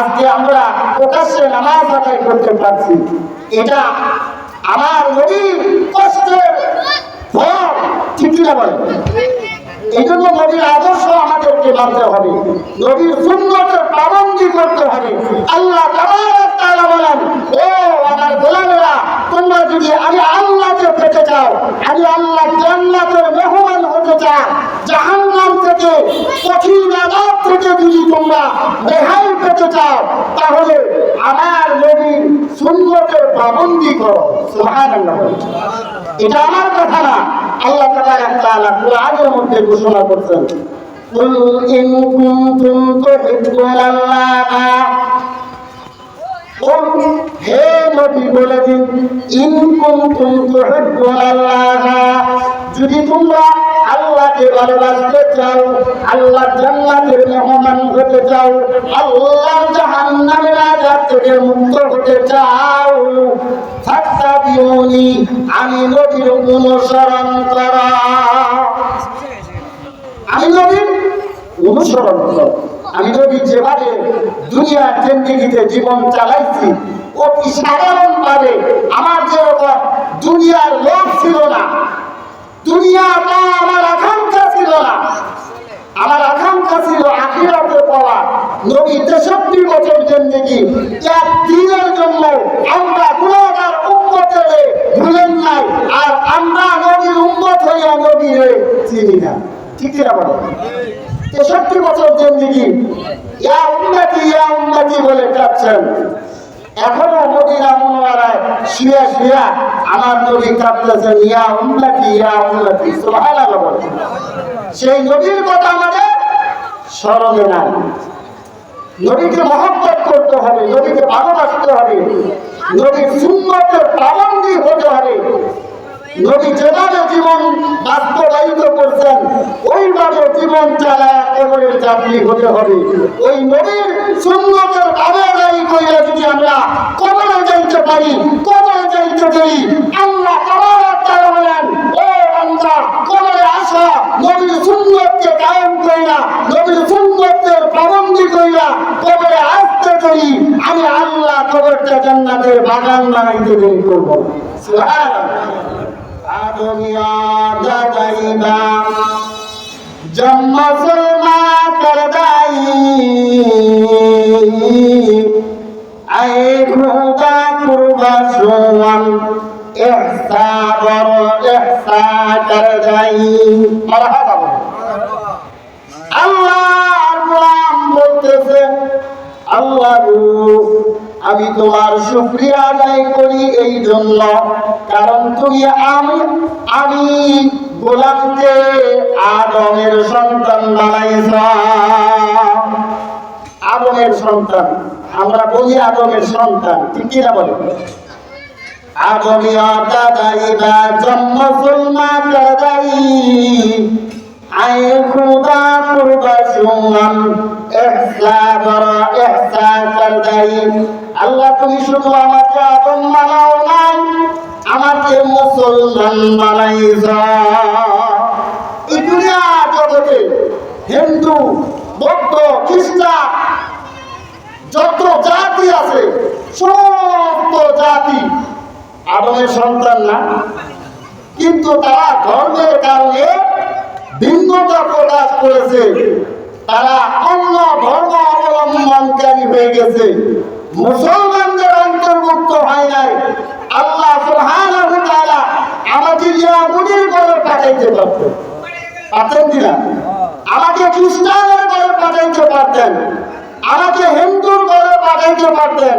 আজকে আমরা প্রকাশ্যে নামাজ আদায় করতে পারছি। এটা আমার নবীর কষ্টের ফল, ঠিক কিনা বলে এই জন্য নবীর আদর্শ আমাদেরকে মানতে হবে। নবীর সুন্নতের পাবন্দি করতে হবে। আল্লাহ বলেন, ও আমার গোলামেরা, তোমরা যদি আমি আল্লাহকে পেতে চাও, আমি আল্লাহ জান্নাতের মেহমান হতে চাও জাহান্নাম থেকে কঠিন আযাব থেকে যদি তোমরা রেহাই পেতে চাও তাহলে আমার নবীর সুন্নতের পাবন্দি করো সুবহানাল্লাহ এটা আমার কথা না আল্লাহ তাবারক তাআলা কোরআনের মধ্যে ঘোষণা করছেন قل إن كنتم تحبون الله قل হে নবী বলে দিন ইন কুনতুম তুহিব্বুনাল্লাহ যদি তোমরা আল্লাহকে ভালোবাসতে চাও আল্লাহ জান্নাতের মেহমান হতে চাও, আল্লাহ জাহান্নামের আযাব থেকে মুক্ত হতে চাও। ফাত্তাবিউনি, আমি নবীর অনুসরণ করা। আমি নবীর অনুসরণ করো আমি নবী যেভাবে দুনিয়ার জিন্দিগিতে জীবন চালাইছি, অতি সাধারণ ভাবে আমার যেরকম দুনিয়ার লোভ ছিল না দুনিয়াটা আমার আকাঙ্ক্ষা ছিল না আমার আকাঙ্ক্ষা ছিল আখিরাতে পাওয়া। নবী তেষট্টি বছর জিন্দিগি। এক দিনের জন্য আমরা গুণাগার উম্মতের ভুলেন নাই। আর আমরা নবীর উম্মত হইয়া নবীরে চিনি না। ঠিক কিনা বলো? তেষট্টি বছর জিন্দিগি। ইয়া উন্নতি ইয়া উন্নতি বলে কাঁদছেন। এখনও মদিনা মনোয়ারায় শুয়ে শুয়ে আমার নবী কাঁদতেছেন, ইয়া উন্নতি ইয়া উন্নতি সুবহানাল্লাহ বলে সেই নবীর কথা আমাদের স্মরণে নাই। নবীকে মহব্বত করতে হবে, নবীকে ভালোবাসতে হবে নবীর সুন্নতের পাবন্দি হতে হবে। নবী যেভাবে জীবন বাস্তবায়িত করছেন, ওইভাবে জীবন চালায় কবরের চাকরি হতে হবে। ওই নবীর সুন্নতের আবেদায়ী কইরা যদি আমরা কবরে যাইতে পারি কবরে যাইতে পারি, আল্লাহ তাআলা বলেন, ও বান্দা কবরে আসো নবীর সুন্নতকে কায়েম কইরা, নবীর সুন্নতের পাবন্দি কইরা, কবরে আসতে করি, আমি আল্লাহ কবরটা জান্নাতের বাগান বানাইতে দেরি করব। আদমিয়া দাদাইবা জম্মা সলমা করদাই আয়ে খুদা কুরবা সোয়াম আল্লাহ বলতেছে, আল্লাহ আমি তোমার শুক্রিয়া আদায় করি এই জন্য কারণ তুমি আমি আমি গোলামকে আদমের সন্তান বানাইছ আদমের সন্তান, আমরা বলি আদমের সন্তান, ঠিক কিনা বলে? আদমিয়া দাদাইবা জন্ম সুলমা কাদাই আয় খুদা কুরবা সুমান ইহসা বড় ইহসা করদাই আল্লাহ তুমি শুধু আমাকে আদম বানাও নাই, আমাকে মুসলমান বানাইছ। এই দুনিয়া জগতে হিন্দু, বৌদ্ধ, খ্রিস্টান, যত জাতি আছে, সমস্ত জাতি আদমের সন্তান না। কিন্তু তারা ধর্মের কারণে ভিন্নতা প্রকাশ করেছে। তারা অন্য ধর্ম অবলম্বনকারী হয়ে গেছে। মুসলমানদের অন্তর্ভুক্ত হয় নাই। আল্লাহ ওয়া তাআলা ঘরে পাঠাইতে পারতেন। পারতেন কিনা আমাকে খ্রিস্টানের ঘরে পাঠাইতে পারতেন। আমাকে হিন্দুর ঘরে পাঠাইতে পারতেন।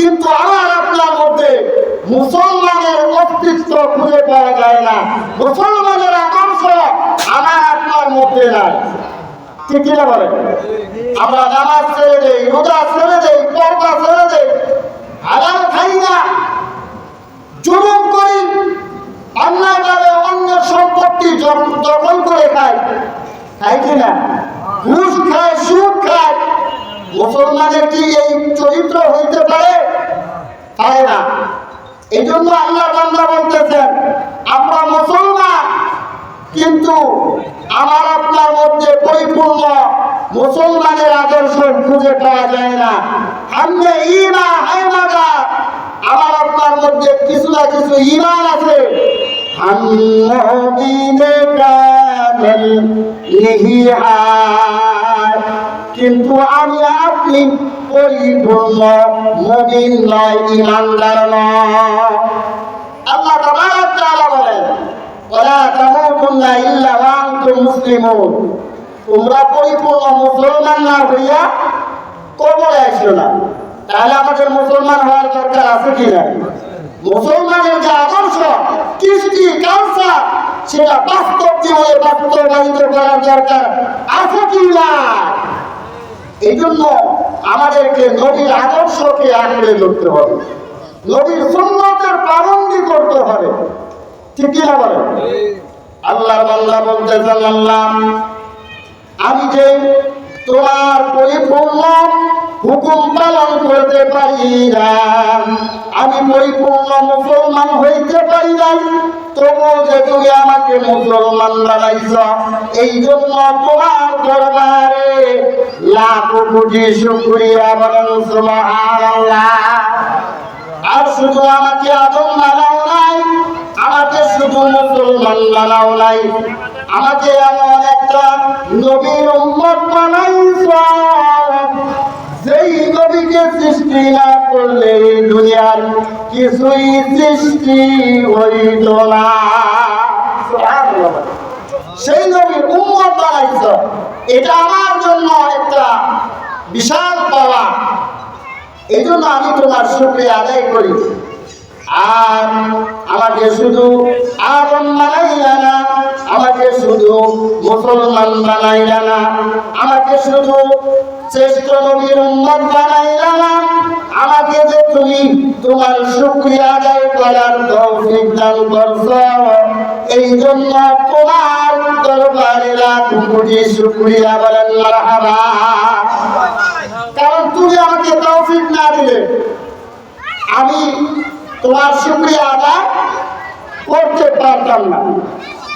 কিন্তু আমার আপনার মধ্যে মুসলমানের অস্তিত্ব খুঁজে পাওয়া যায় না। মুসলমানের আদর্শ আমার আপনার মধ্যে নাই। আমরা নামাজ ছেড়ে ছেড়ে খাই না। করে ঘুষ খায়, সুদ খায় মুসলমানের কি এই চরিত্র হইতে পারে? পারে না। এই জন্য আল্লাহ বান্দা বলতেছেন, আমরা মুসলমান, কিন্তু আমার আপনার মধ্যে পরিপূর্ণ মুসলমানের আদর্শ খুঁজে পাওয়া যায় না। হামনে ইমা হাইমাগা আমার আপনার মধ্যে কিছু না কিছু ইমান আছে। হামনে কামেল নিহিয়ায় কিন্তু আমি আপনি পরিপূর্ণ মমিন নয় ইমানদার নয় আল্লাহ তাবারক তাআলা বলেন, ওয়ালা তামুতুন্না ইল্লা ওয়া আনতুম মুসলিমুন। তোমরা পরিপূর্ণ মুসলমান না হইয়া কবরে আসো না। তাহলে আমাদের মুসলমান হওয়ার দরকার আছে কি না মুসলমানের যে আদর্শ, কৃষ্টি, কালচার, সেটা বাস্তব জীবনে বাস্তবায়িত করার দরকার আছে কি না এই জন্য আমাদেরকে নদীর আদর্শকে আঁকড়ে ধরতে হবে। নবীর সুন্নতের পাবন্দি করতে হবে। ঠিক কিনা বলে আল্লাহ আল্লাহ বলতে আমি যে তোমার পরিপূর্ণ হুকুম পালন করতে পারি না। আমি পরিপূর্ণ মুসলমান হইতে পারি নাই। তবুও যে তুমি আমাকে মুসলমান বানাইছ এই জন্য তোমার দরবারে লাখ কোটি শুকরিয়া বলেন সুবহানাল্লাহ। আর শুধু আমাকে আদম বানাও নাই আমাকে এমন একটা নবীর উম্মত বানাইছ। যেই নবীকে সৃষ্টি না করলে দুনিয়ার কিছুই সৃষ্টি হইত না। সেই নবীর উম্মত বানাইছ। এটা আমার জন্য একটা বিশাল পাওয়া। এই জন্য আমি তোমার শুক্রিয়া আদায় করি। আর আমাকে শুধু আগুন বানাইলা না, আমাকে শুধু মুসলমান বানাইলা না, আমাকে শুধু শ্রেষ্ঠ নবীর উম্মত বানাইলা না, আমাকে যে তুমি তোমার শুক্রিয়া আদায় করার তৌফিক দান করছ এই জন্য তোমার দরবারে লাখ কোটি শুক্রিয়া বলেন, মারহাবা। কারণ তুমি আমাকে তৌফিক না দিলে, আমি তোমার শুক্রিয়া আদায় করতে পারতাম না।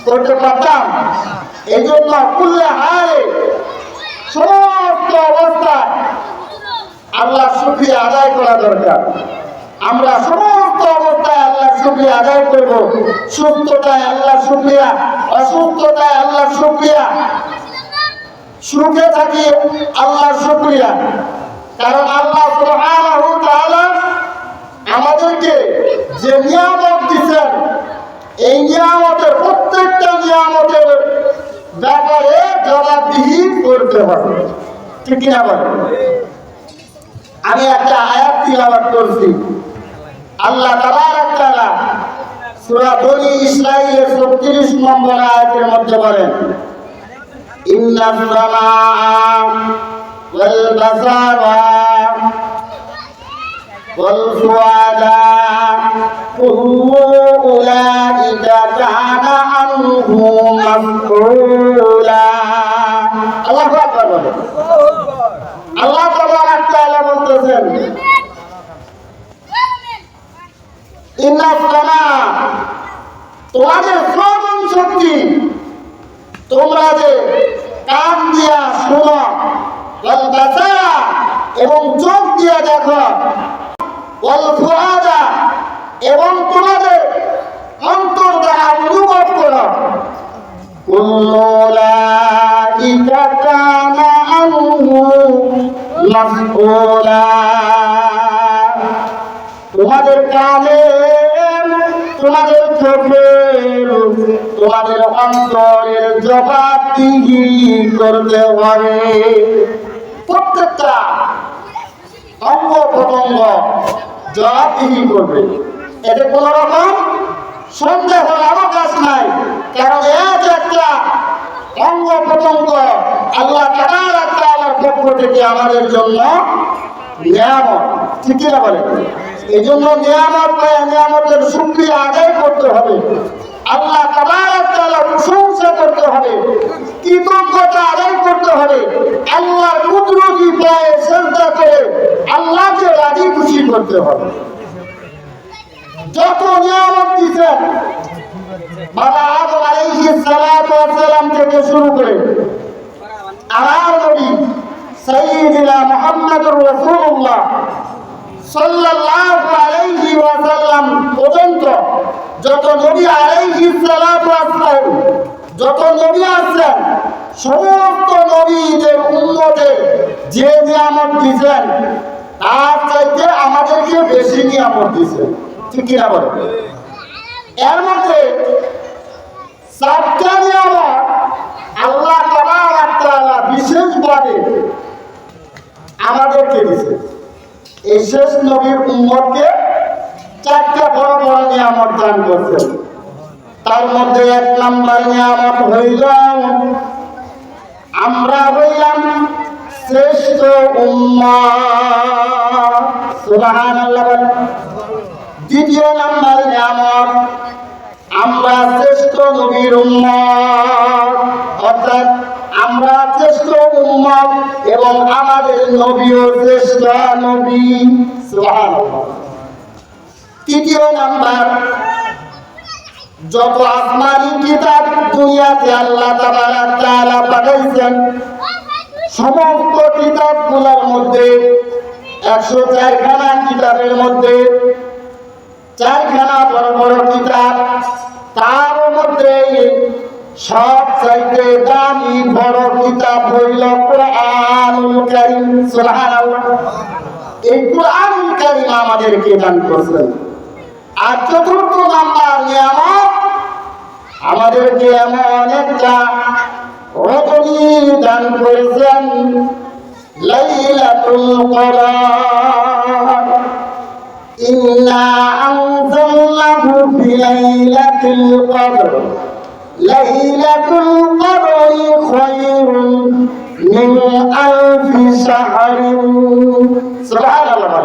করতে পারতাম? এই জন্য কুল্লে হারে সমস্ত অবস্থায় আল্লাহ শুক্রিয়া আদায় করা দরকার। আমরা সমস্ত অবস্থায় আল্লাহ শুক্রিয়া আদায় করব। সুস্থতায় আল্লাহ শুক্রিয়া, অসুস্থতায় আল্লাহ শুক্রিয়া। সুখে থাকি আল্লাহর শুক্রিয়া। কারণ আল্লাহ তাআলা আমাদেরকে যে নিয়ামত দিচ্ছেন, এই নিয়ামতের প্রত্যেকটা নিয়ামতের ব্যাপারে জবাবদিহি করতে হবে। ঠিক না আমি একটা আয়াত তিলাবাদ করছি। আল্লাহ তালার একটা সূরা বনি ইসরাঈলের ছত্রিশ নম্বর আয়াতের মধ্যে বলেন, ইন্নাস সামা والفؤاد كل أولئك كان عنه مسؤولا الله أكبر বলেন। আল্লাহ তাবারাক তাআলা বলতেছেন ইন্না সামা তোমাদের শ্রবণ শক্তি তোমরা যে কান দিয়া শোনো ওয়াল বাসারা এবং চোখ দিয়া দেখো ওয়াল ফুআদা এবং তোমাদের অন্তর দ্বারা অনুভব করো। তোমাদের কানে, তোমাদের চোখের তোমাদের অন্তরের জবাবদিহি করতে হবে প্রত্যেকটা অঙ্গ প্রত্যঙ্গ জবাবদিহি করবে? এতে কোন রকম সন্দেহ অবকাশ নাই। কারণ এক একটা অঙ্গ প্রত্যঙ্গ আল্লাহ তালার পক্ষ থেকে আমাদের জন্য নিয়ামত। ঠিক কিনা বলে এই জন্য নিয়ামত নিয়ামতের শুক্রিয়া আদায় করতে হবে। আল্লাহ প্রশংসা করতে হবে, কৃতজ্ঞতা আদায় করতে হবে, আল্লাহর কুদরতি পায়ে সেজদা করে আল্লাহকে রাজি খুশি করতে হবে। যত নিয়ামত দিচ্ছেন বাবা আদম ওয়াস সালাম থেকে শুরু করে আমার নবী সাইয়্যিদিনা মুহাম্মদুর রাসূলুল্লাহ সাল্লাল্লাহু আলাইহি ওয়াসাল্লাম পর্যন্ত যত নবী আলাইহি সালাতু ওয়াসসালাম যত নবী আছেন, সমস্ত নবীদের উম্মতের যে নিয়ামত দিয়েছেন, তার চাইতে আমাদেরকে বেশি নিয়ামত দিয়েছেন। ঠিক কিনা বলে এর মধ্যে চারটা নিয়ামত আল্লাহ তাআলা বিশেষভাবে আমাদেরকে দিয়েছে এই শেষ নবীর উম্মতকে চারটা বড় বড় নিয়ামত দান করছেন তার মধ্যে এক নাম্বার নিয়ামত হইল আমরা হইলাম শ্রেষ্ঠ। দ্বিতীয় নাম্বার নিয়ামত আমরা শ্রেষ্ঠ নবীর অর্থাৎ আমরা শ্রেষ্ঠ উম্মত এবং আমাদের নবীও শ্রেষ্ঠ নবী। সুবহানাল্লাহ। তৃতীয় নাম্বার, যত আসমানি কিতাব দুনিয়াতে আল্লাহ তাআলা পাঠাইছেন, সমস্ত কিতাবগুলোর মধ্যে একশো চারখানা কিতাবের মধ্যে চারখানা বড় বড় কিতাব, তার মধ্যে সব চাইতে দামি বড় কিতাব হইল কোরআনুল কারীম, সুবহানাল্লাহ। এই কোরআনুল কারীম আমাদেরকে দান করছেন। আর চতুর্থ নাম্বার নিয়ামত। আমাদেরকে এমন একটা রজনী দান করেছেন লাইলাতুল কদর। ইন্না আনজালনাহু ফি লাইলাতুল কদর। লাইলাতুল কদর খায়রুন মিন আলফি শাহরিন। সুবহানাল্লাহ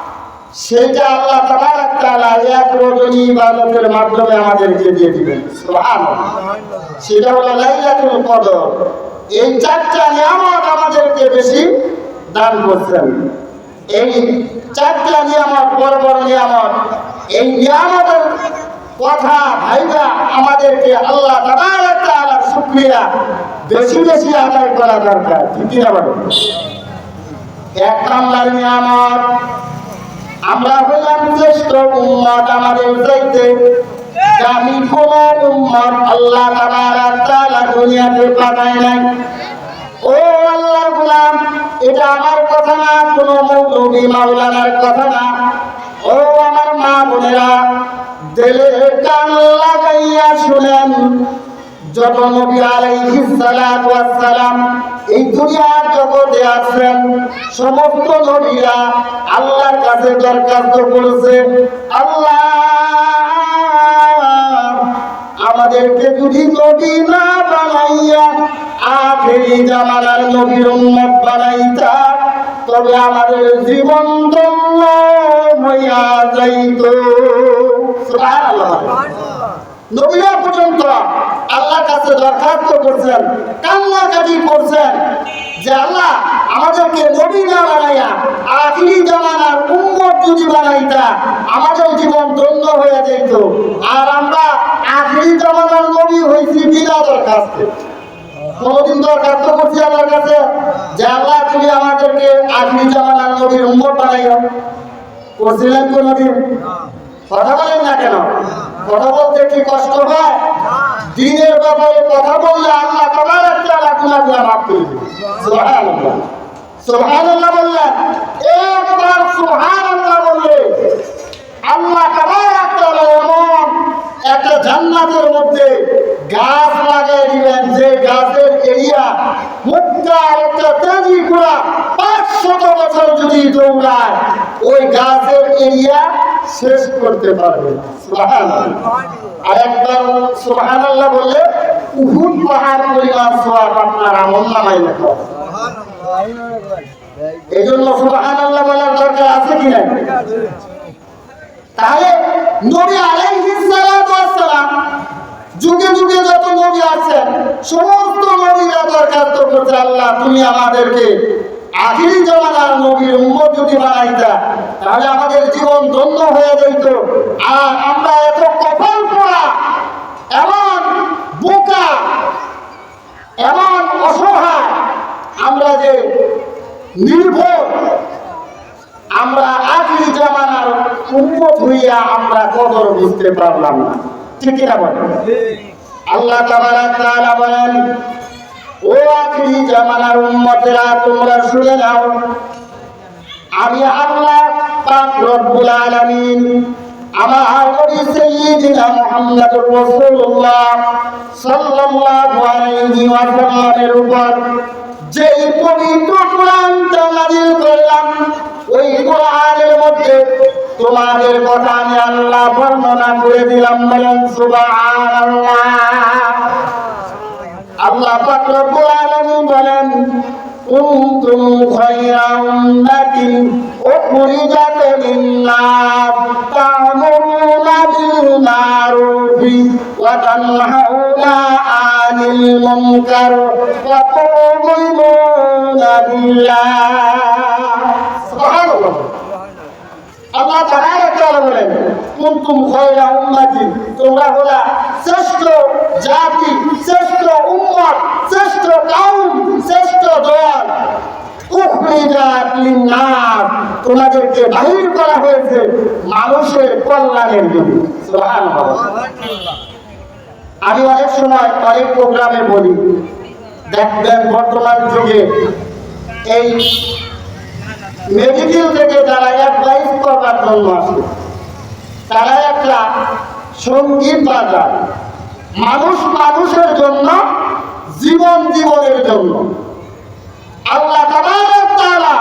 সেটা আল্লাহ তাবারাক তাআলা এক রজনী ইবাদতের মাধ্যমে আমাদেরকে দিয়ে দিবেন। সেটা হলো লাইলাতুল কদর। এই চারটা নিয়ামত আমাদেরকে বেশি দান করছেন। এই চারটা নিয়ামত, বড় বড় নিয়ামত, এই নিয়ামতের কথা ভাইরা আমাদেরকে আল্লাহ তাবারাক তাআলার শুকরিয়া বেশি বেশি আদায় করা দরকার। ঠিক না এক নাম্বার নিয়ামত আমরা হইলাম শ্রেষ্ঠ উম্মত আমাদের চাইতে। আমি কোন উম্মত আল্লাহ তাআলা দুনিয়াতে পাঠায় নাই। ও আল্লাহ গোলাম, এটা আমার কথা না, কোন মৌলবী মাওলানার কথা না। ও আমার মা বোনেরা দিলে কান লাগাইয়া শুনেন যত নবী আলাইহিস সালাতু ওয়াস সালাম এই দুনিয়ার জগতে আছেন সমস্ত নবীরা আল্লাহর কাছে দরখাস্ত করেছে, আল্লাহ, আমাদেরকে যদি নবী না বানাইয়া আখেরি জামানার নবীর উম্মত বানাইতা, তবে আমাদের জীবন ধন্য হইয়া যাইত। সুবহানাল্লাহ। নবীরা পর্যন্ত আল্লাহর কাছে দরখাস্ত করছেন, কান্নাকাটি করছেন যে আল্লাহ আমাদেরকে নবী না বানাইয়া আখিরি জামানার উম্মত যদি বানাইতা, আমাদের জীবন ধন্য হয়ে যেত আর আমরা আখিরি জামানার নবী হয়েছি বিনা দরখাস্তে। কোনদিন দরখাস্ত করছি আল্লাহর কাছে যে আল্লাহ তুমি আমাদেরকে আখিরি জামানার নবীর উম্মত বানাইও করছিলেন কোনদিন? কথা বলেন না কেন? কথা বলতে কি কষ্ট হয়? দিনের ব্যাপারে কথা বললে আল্লাহ তোমার একটা গুণা গুণা মাফ করে সোহান সোহান আল্লাহ বললেন, একবার সোহান আল্লাহ বললে আল্লাহ তোমার একটা এমন একটা জান্নাতের মধ্যে গাছ লাগাই দিলেন যে গাছের এরিয়া মুক্তা, একটা তেজি ঘোড়া পাঁচশত বছর যদি দৌড়ায়, ওই গাছের এরিয়া শেষ করতে পারবে আর একবার সুবহান আল্লাহ বললে উহুদ পাহাড় পরিমাণ সোয়াব আপনার আমল নামাই লেখা। এই জন্য সুবহান আল্লাহ বলার দরকার আছে কি না তাহলে নবী আলাইহিস সালাতু ওয়াস সালাম যুগে যুগে যত নবী আছেন সমস্ত নবীরা দরখাস্ত করছে আল্লাহ তুমি আমাদেরকে আখিরি জমানার নবীর উম্মত যদি বানাইতা, তাহলে আমাদের জীবন ধন্য হয়ে যেত আর আমরা এত কপাল পোড়া, এমন বোকা, এমন অসহায়, আমরা যে নির্ভর, আমরা আখিরি জমানার উন্মত হইয়া আমরা কদর বুঝতে পারলাম না। ঠিক কিনা আল্লাহ তাবারাক তাআলা বলেন ও আখিরি জামানার উম্মতেরা, তোমরা শুনে নাও। আমি আল্লাহ পাক রব্বুল আলামিন আমার নবী সাইয়্যিদিনা মুহাম্মদুর রাসূলুল্লাহ সাল্লাল্লাহু আলাইহি ওয়াসাল্লামের উপর যে পবিত্র করলাম, ওই কোরআনের মধ্যে তোমাদের কথা আমি আল্লাহ বর্ণনা করে দিলাম বলেন সুবহানাল্লাহ। আল্লাহ পাক রব্বুল আলামিন বলেন, কুনতুম খায়রা উম্মাতিন উখরিজাত লিন-নাস তা'মুরুনা বিল মা'রুফি ওয়া তানহাউনা 'আনিল মুনকার বলেন কুনতুম খায়রা উম্মাতিন তোমরা হলা শ্রেষ্ঠ জাতি, শ্রেষ্ঠ উম্মত, শ্রেষ্ঠ কওম শ্রেষ্ঠ দল তোমাদেরকে বাহির করা হয়েছে মানুষের কল্যাণের জন্য। আমি অনেক সময় অনেক প্রোগ্রামে বলি দেখবেন বর্তমান যুগে এই মেডিকেল থেকে যারা অ্যাডভাইস করবার জন্য আসে তারা একটা সংগীত বাজার মানুষ মানুষের জন্য, জীবন জীবনের জন্য। আল্লাহ তারা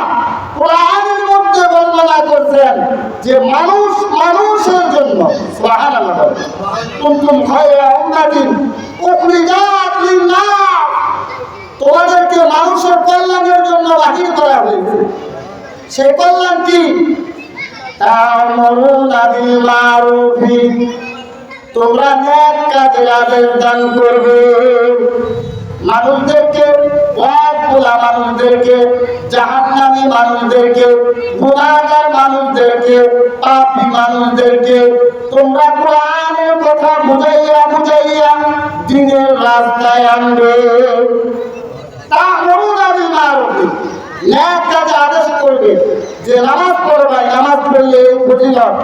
কোরআনের মধ্যে বর্ণনা করছেন যে মানুষ মানুষের জন্য তোমাদেরকে মানুষের কল্যাণের জন্য বাহির করা হয়েছে। সেই কল্যাণ কি? তা'মুরুনা বিল মা'রুফি তোমরা ন্যাক কাজের আদেশ দান করবে মানুষদেরকে ভোলা মানুষদেরকে জাহান্নামী মানুষদেরকে গুণাগার মানুষদেরকে পাপী মানুষদেরকে তোমরা কোরআনের কথা বুঝাইয়া বুঝাইয়া দিনের রাস্তায় আনবে তা করুন আমি মারবে কাজে আদেশ করবে যে নামাজ পড়বে নামাজ পড়লে এই ফজিলত।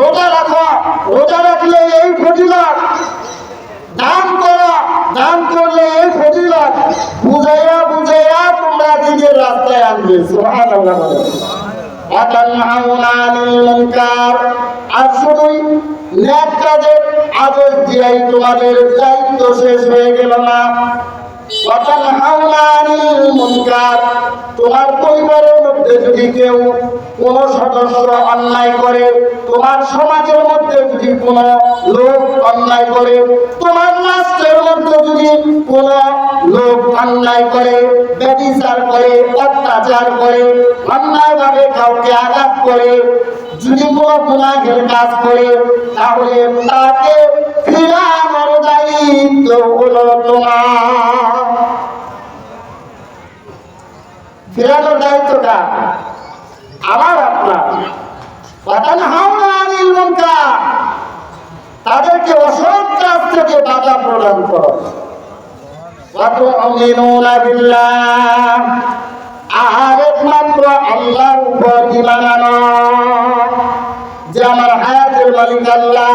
রোজা রাখো, রোজা রাখলে এই ফজিলত। দান করো, দান করলে এই ফজিলত। বুঝাইয়া বুঝাইয়া তোমরা দিনের রাস্তায় আনবে মুনকার। আর শুধুই ন্যাক কাজের আদেশ দিয়াই তোমাদের দায়িত্ব শেষ হয়ে গেল না। তোমার সদস্য অন্যায় করে, তোমার সমাজের মধ্যে অন্যায় করে অত্যাচার করে, অন্যায়ভাবে কাউকে আঘাত করে, যদি কোনো কাজ করে, তাহলে তাকে ফিরানোর দায়িত্ব হলো তোমার। ফেরানোর দায়িত্বটা আমার আপনার। তাদেরকে অসৎ কাজ থেকে বাধা প্রদান করো। আর যে আমার হায়াতের মালিক আল্লাহ।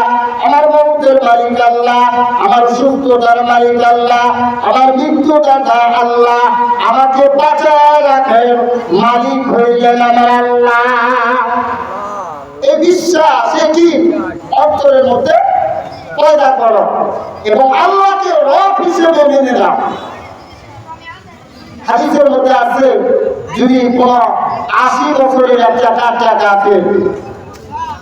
আমার মৌতের মালিক আল্লাহ, আমার সুস্থতার মালিক আল্লাহ, আমার মৃত্যুদাতা আল্লাহ, আমাকে বাঁচায় রাখেন মালিক হইলেন আমার আল্লাহ। এই বিশ্বাস এটি অন্তরের মধ্যে পয়দা করো এবং আল্লাহকে রব হিসেবে মেনে নাও। হাদিসের মধ্যে আছে, যদি কোন আশি বছরের একটা কাটা গাছে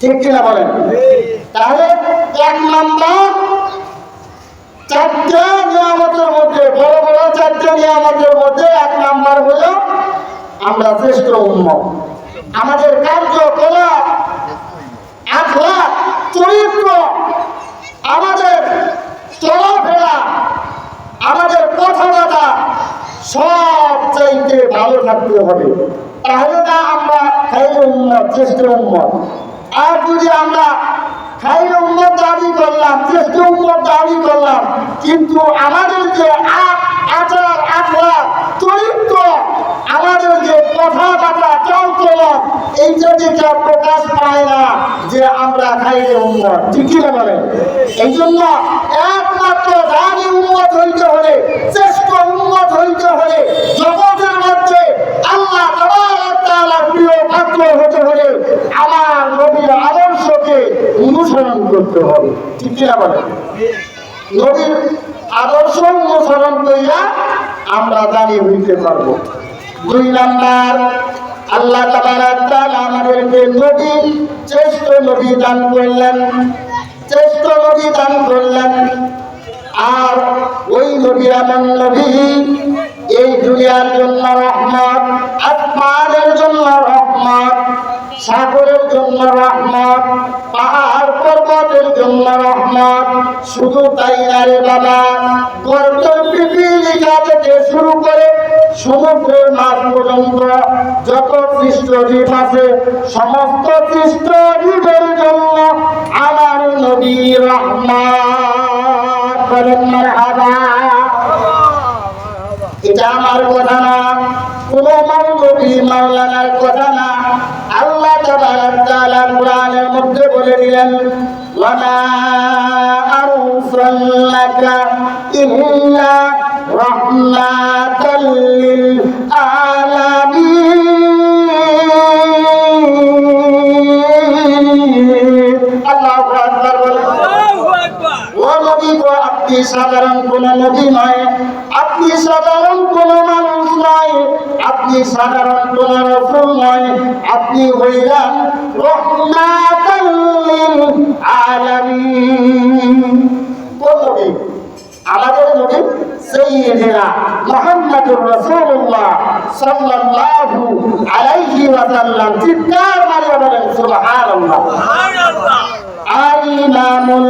ঠিক কিনা বলেন? তাহলে এক নম্বর চারটে নিয়ামতের মধ্যে, বড় বড় চারটে নিয়ামতের মধ্যে এক নাম্বার হলো আমরা শ্রেষ্ঠ উন্মত আমাদের কার্যকলাপ আখলাক চরিত্র, আমাদের চলাফেরা, আমাদের কথাবার্তা সব চাইতে ভালো থাকতে হবে। তাহলে না আমরা খাইলে উন্মত শ্রেষ্ঠ উন্মত আর যদি আমরা খাইলে উন্মত দাবি করলাম, শ্রেষ্ঠ উন্মত দাবি করলাম, কিন্তু আমাদের যে আচার আখলাক চরিত্র, আমাদের যে কথাবার্তা চাল চলন এইটা থেকে প্রকাশ পায় না যে আমরা খাইলে উন্মত ঠিক কি না বলেন? এই জন্য একমাত্র দাবি উন্মত হইতে হলে, শ্রেষ্ঠ উন্মত হইতে হলে জগতের মধ্যে আল্লাহ তাবারক তাআলার প্রিয় পাত্র হতে হলে আমার নবীর আদর্শকে অনুসরণ করতে হবে। ঠিক কি না বলেন? নবীর আদর্শ অনুসরণ করিয়া আমরা দাঁড়িয়ে হইতে পারব। দুই নাম্বার, আল্লাহ আমাদেরকে নবী, শ্রেষ্ঠ নবী দান করলেন। শ্রেষ্ঠ নবী দান করলেন। আর ওই নবী এমন নবী, এই দুনিয়ার জন্য রহমত, আসমানের জন্য রহমত সাগরের জন্য রহমত, পাহাড় পর্বতের জন্য রহমত, শুধু তাই না রে বাবা, গর্তের থেকে শুরু করে সমুদ্রের মাছ পর্যন্ত যত সৃষ্ট দ্বীপ আছে, সমস্ত সৃষ্ট দ্বীপের জন্য আমার নবী বলেন, মারহাবা। এটা আমার কথা তাবারক তাআলা কোরআনের মধ্যে বলে দিলেন আরসালনাকা ইল্লা রাহমাতাল লিল আপনি সাধারণ কোন নবী নয় আপনি সাধারণ কোন মানুষ নয় আপনি সাধারণ কোন রসুল নয় আপনি হইলেন আমাদের নবী সৈয়দেরা মোহাম্মদুর রাসূলুল্লাহ সাল্লাল্লাহু আলাইহি ওয়াসাল্লাম। চিৎকার মারিয়া বলেন সুবহানাল্লাহ। সুবহানাল্লাহ। আল ইমামুল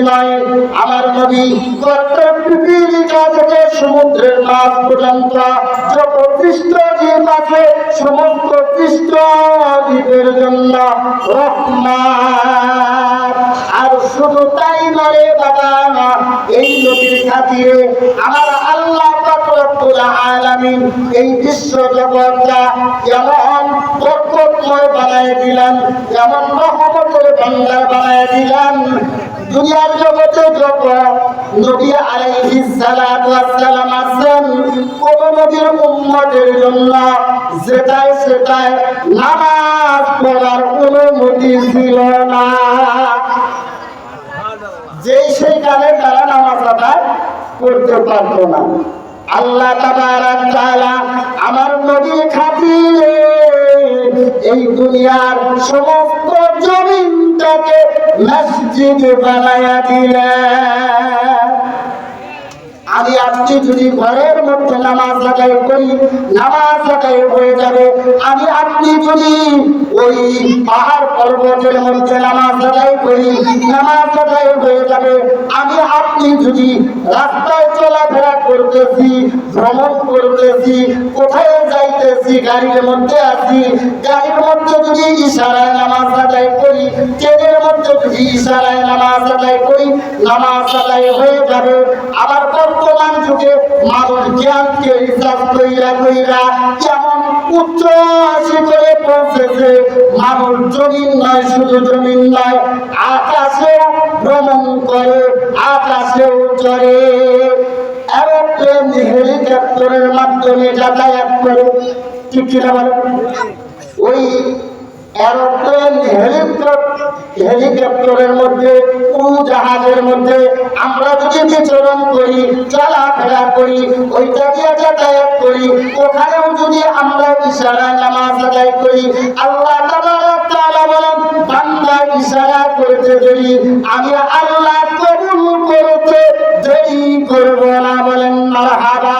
নয় আমার থেকে সমুদ্রের পর্যন্ত আছে জন্য আর শুধু তাই নয় বাবা, এই নদীর খাতিরে আমার আল্লাহ রব্বুল আলামিন এই দুনিয়ার জগতে যত নবী আলাইহিস সালাতু ওয়াস সালাম আছেন, কোন নবীর উম্মতের জন্য যেটাই সেটাই নামাজ পড়ার অনুমতি ছিল না। যেই সেই কালে তারা নামাজ আদায় করতে পারতো না। আল্লাহ আমার নদীর খাতিরে এই দুনিয়ার সমস্ত জমিনটাকে মসজিদ বানাইয়া দিলেন। আমি আপনি যদি ঘরের মধ্যে নামাজ আদায় করি, নামাজ আদায় হয়ে যাবে। আমি আপনি যদি ওই পাহাড় পর্বতের মধ্যে নামাজ আদায় করি, নামাজ আদায় হয়ে যাবে। আমি আপনি যদি রাস্তায় চলাফেরা করতেছি, ভ্রমণ করতেছি, কোথায় যাইতেছি, গাড়ির মধ্যে আছি, গাড়ির মধ্যে যদি ইশারায় নামাজ আদায় করি, ট্রেনের মধ্যে যদি ইশারায় নামাজ আদায় করি, নামাজ আদায় হয়ে যাবে। আবার বর্তমান যুগে মানুষ জ্ঞানকে রিসার্চ কইরা কইরা কেমন উচ্চ শিখরে পৌঁছেছে মানুষ জমিন নয়, শুধু জমিন নয়, আকাশে ভ্রমণ করে আকাশেও চড়ে হেলিকপ্টারের মাধ্যমে যাতায়াত করে। ঠিক ওই এরোপ্লেন হেলিকপ্টার, হেলিকপ্টারের মধ্যে জাহাজের মধ্যে আমরা যদি বিচরণ করি, চলাফেরা করি ওইটা দিয়ে যাতায়াত করি। ওখানেও যদি আমরা ইশারায় নামাজ আদায় করি, আল্লাহ ইশারা আমি আল্লাহ করতে দেরি করব না বলেন, মারহাবা।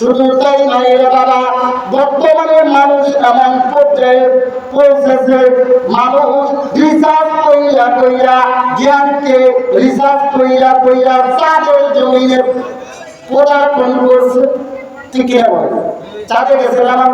শুধু তাই নয় তারা বর্তমানে মানুষ এমন পর্যায়ে পৌঁছেছে, মানুষ রিসার্চ কইরা কইরা, জ্ঞানকে রিসার্চ কইরা কইরা চাঁদের জমিনে পদার্পণ করছে। ঠিকই হবে চাঁদে গেছিলাম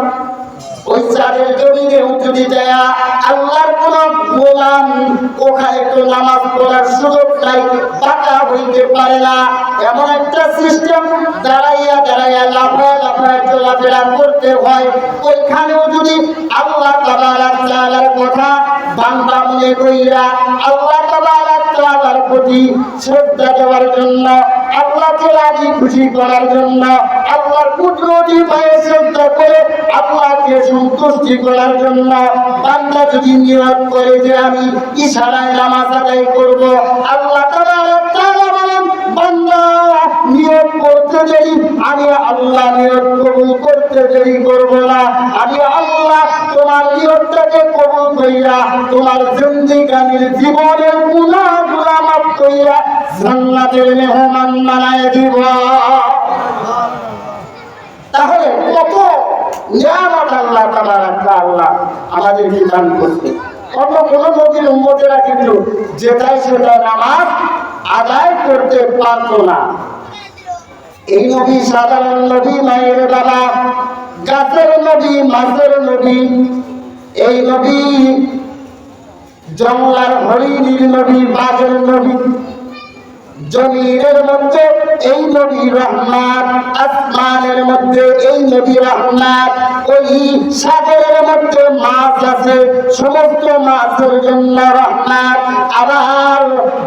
এমন একটা সিস্টেম দাঁড়াইয়া দাঁড়াইয়া লাফায় লাফায় চলাফেরা করতে হয়। ওইখানেও যদি আল্লাহ তাআলার কথা বান্দা মনে কইরা আল্লাহ তাবারাক প্রতি শ্রদ্ধা দেওয়ার জন্য আল্লাহকে রাজি খুশি করার জন্য, আল্লাহর কুদরতি পায়ে শ্রদ্ধা করে আল্লাহকে সন্তুষ্টি করার জন্য বান্দা যদি নিয়ত করে যে আমি ইশারায় নামাজ আদায় করব, আল্লাহ তারা বলেন বান্দা নিয়ত করতে দেরি আমি আল্লাহ নিয়োগ কবুল করতে দেরি করব না। আমি আল্লাহ, তোমার নিয়োগটাকে কবুল কইরা, তোমার জিন্দিগানির জীবনের গুনাহগুলো মাফ কইরা জান্নাতের মেহমান বানায় দিব। তাহলে কত নিয়ামত আল্লাহ তাবারাক আল্লাহ আমাদেরকে দান করতে কত কোন নদীর উম্মতেরা কিন্তু যেটাই সেটা নামাজ আদায় করতে পারতো না। এই নদী সাধারণ নদী মায়ের বাবা, গাছের নদী মাছের নদী এই নদী জঙ্গলার হরিণীর নদী বাঘের নবী। জমিনের মধ্যে এই নবী রহমান, আসমানের মধ্যে এই নবী রহমান, ওই সাগরের মধ্যে মাছ আছে, সমস্ত মাছের জন্য রহমান। আবার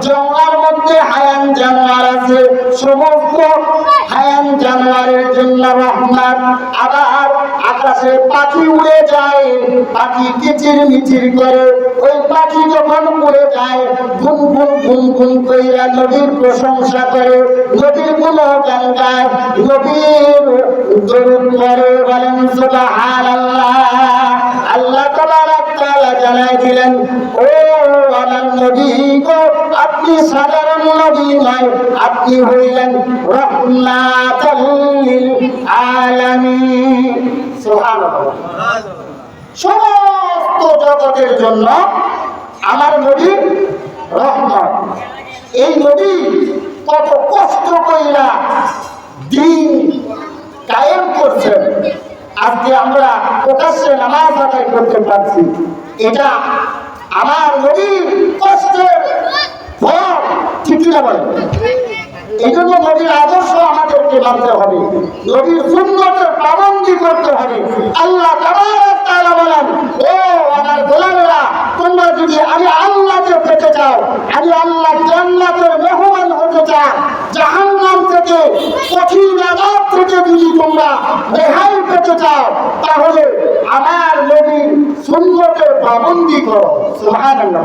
জঙ্গলার মধ্যে হায়ান জানোয়ার আছে, সমস্ত হায়ান জানোয়ারের জন্য রহমান। আবার আকাশে পাখি উড়ে যায়, পাখি কিচির মিচির করে। ওই পাখি যখন উড়ে যায় গুন গুন গুন গুন কইরা নদীর প্রশংসা করে বলেন, সুবহানাল্লাহ। আল্লাহ জানাই দিলেন, ও আপনি সাধারণ নবী নয়, আপনি হইলেন রহমাতাল সমস্ত জগতের জন্য আমার নবী রহমত। এই নবী কত কষ্ট কইরা দিন কায়েম করছেন আজকে আমরা প্রকাশ্যে নামাজ আদায় করতে পারছি। এটা আমার নবীর কষ্টের ফল। ঠিক না বলেন? এই জন্য নবীর আদর্শ আমাদেরকে মানতে হবে। নবীর সুন্নতের পাবন্দি করতে হবে, আল্লাহ তাআলা বলেন, ও আমার গোলামেরা, তোমরা যদি আমি আল্লাহকে পেতে চাও, আমি আল্লাহ জান্নাতের মেহমান হতে চাও জাহান্নাম থেকে, কঠিন আযাব থেকে যদি তোমরা রেহাই পেতে চাও, তাহলে আমার নবীর সুন্নতের পাবন্দি করো। সুবহানাল্লাহ।